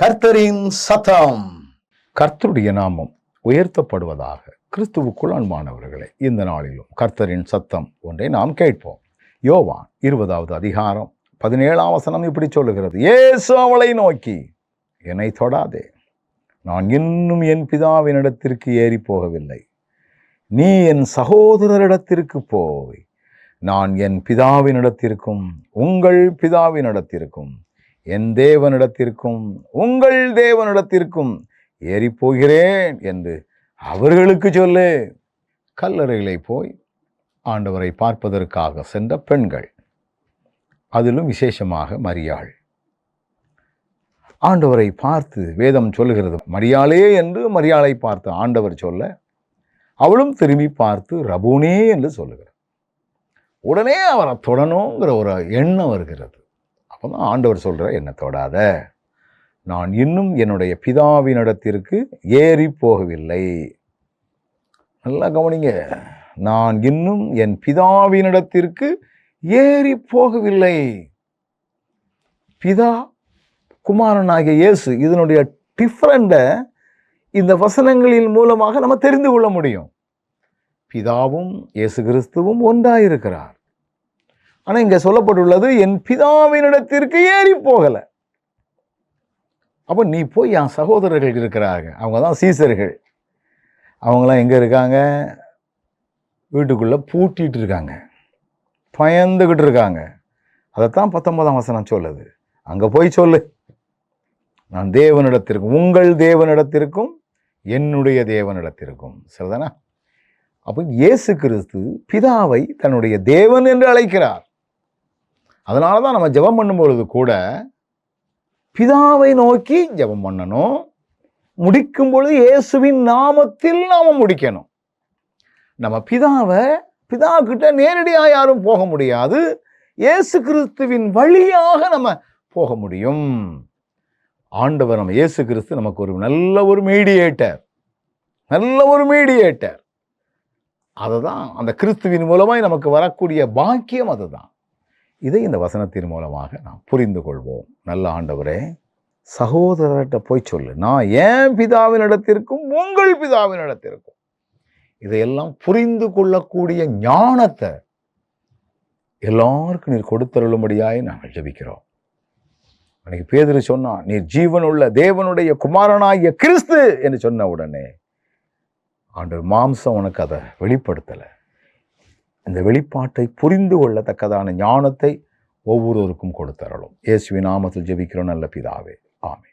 கர்த்தரின் சத்தம். கர்த்தருடைய நாமம் உயர்த்தப்படுவதாக கிறிஸ்துவுக்குள் அன்பானவர்களே இந்த நாளிலும் கர்த்தரின் சத்தம் ஒன்றை நாம் கேட்போம். யோவான் இருபதாவது அதிகாரம் பதினேழாம் வசனம் இப்படி சொல்லுகிறது ஏசு அவளை நோக்கி என்னை தொடாதே நான் இன்னும் என் பிதாவினிடத்திற்கு ஏறி போகவில்லை நீ என் சகோதரரிடத்திற்கு போய் நான் என் பிதாவினிடத்திற்கும் உங்கள் பிதாவினிடத்திற்கும் என் தேவனிடத்திற்கும் உங்கள் தேவனிடத்திற்கும் ஏறிப்போகிறேன் என்று அவர்களுக்கு சொல்லு. கல்லறைகளை போய் ஆண்டவரை பார்ப்பதற்காக சென்ற பெண்கள். அதிலும் விசேஷமாக மரியாள். ஆண்டவரை பார்த்து வேதம் சொல்லுகிறது மரியாளே என்று மரியாளை பார்த்து ஆண்டவர் சொல்ல அவளும் திரும்பி பார்த்து ரபுனே என்று சொல்லுகிறார். உடனே அவரை தொடணுங்கிற ஒரு எண்ணம் வருகிறது. அப்போ தான் ஆண்டவர் சொல்கிற என்னை தொடாத. நான் இன்னும் என்னுடைய பிதாவினிடத்திற்கு ஏறி போகவில்லை. நல்லா கவனிங்க. நான் இன்னும் என் பிதாவினிடத்திற்கு ஏறி போகவில்லை. பிதா குமாரனாகிய இயேசு இதனுடைய டிஃப்ரெண்ட்டை இந்த வசனங்களின் மூலமாக நம்ம தெரிந்து கொள்ள முடியும். பிதாவும் இயேசு கிறிஸ்துவும் ஒன்றாயிருக்கிறார். ஆனால் இங்கே சொல்லப்பட்டுள்ளது என் பிதாவினிடத்திற்கு ஏறி போகலை. அப்போ நீ போய் என் சகோதரர்கள் இருக்கிறாங்க. அவங்க தான் சீசர்கள். அவங்களாம் எங்கே இருக்காங்க? வீட்டுக்குள்ளே பூட்டிகிட்டு இருக்காங்க. பயந்துக்கிட்டு இருக்காங்க. அதைத்தான் பத்தொன்பதாம் வசனம் சொல்லுது. அங்கே போய் சொல்லு. நான் தேவனிடத்திற்கும் உங்கள் தேவனிடத்திற்கும் என்னுடைய தேவனிடத்திற்கும். சரிதானா? அப்போ இயேசு கிறிஸ்து பிதாவை தன்னுடைய தேவன் என்று அழைக்கிறார். அதனால தான் நம்ம ஜெபம் பண்ணும் பொழுது கூட பிதாவை நோக்கி ஜெபம் பண்ணணும். முடிக்கும் பொழுது இயேசுவின் நாமத்தில் நாம் முடிக்கணும். நம்ம பிதாவை பிதா கிட்ட நேரடியாக யாரும் போக முடியாது. இயேசு கிறிஸ்துவின் வழியாக நம்ம போக முடியும். ஆண்டவர் நம்ம இயேசு கிறிஸ்து நமக்கு ஒரு நல்ல ஒரு மீடியேட்டர் நல்ல ஒரு மீடியேட்டர் அதுதான் அந்த கிறிஸ்துவின் மூலமாய் நமக்கு வரக்கூடிய பாக்கியம் அதுதான். இதை இந்த வசனத்தின் மூலமாக நாம் புரிந்து கொள்வோம். நல்ல ஆண்டவரே சகோதரர்கிட்ட போய் சொல்லு. நான் ஏன் பிதாவினிடத்திற்கும் உங்கள் பிதாவினிடத்திற்கும் இதையெல்லாம் புரிந்து கொள்ளக்கூடிய ஞானத்தை எல்லாருக்கும் நீர் கொடுத்தருளும்படியாய் நாங்கள் ஜபிக்கிறோம். அன்னைக்கு பேதுரு சொன்னான் நீர் ஜீவனுள்ள தேவனுடைய குமாரனாகிய கிறிஸ்து என்று சொன்ன உடனே ஆண்டு மாம்சம் உனக்கு அதை வெளிப்படுத்தலை. இந்த வெளிப்பாட்டை புரிந்து கொள்ளத்தக்கதான ஞானத்தை ஒவ்வொருவருக்கும் கொடுத்தரலும் இயேசுவின் நாமத்தில் ஜெபிக்கிறோம். நல்ல பிதாவே. ஆமே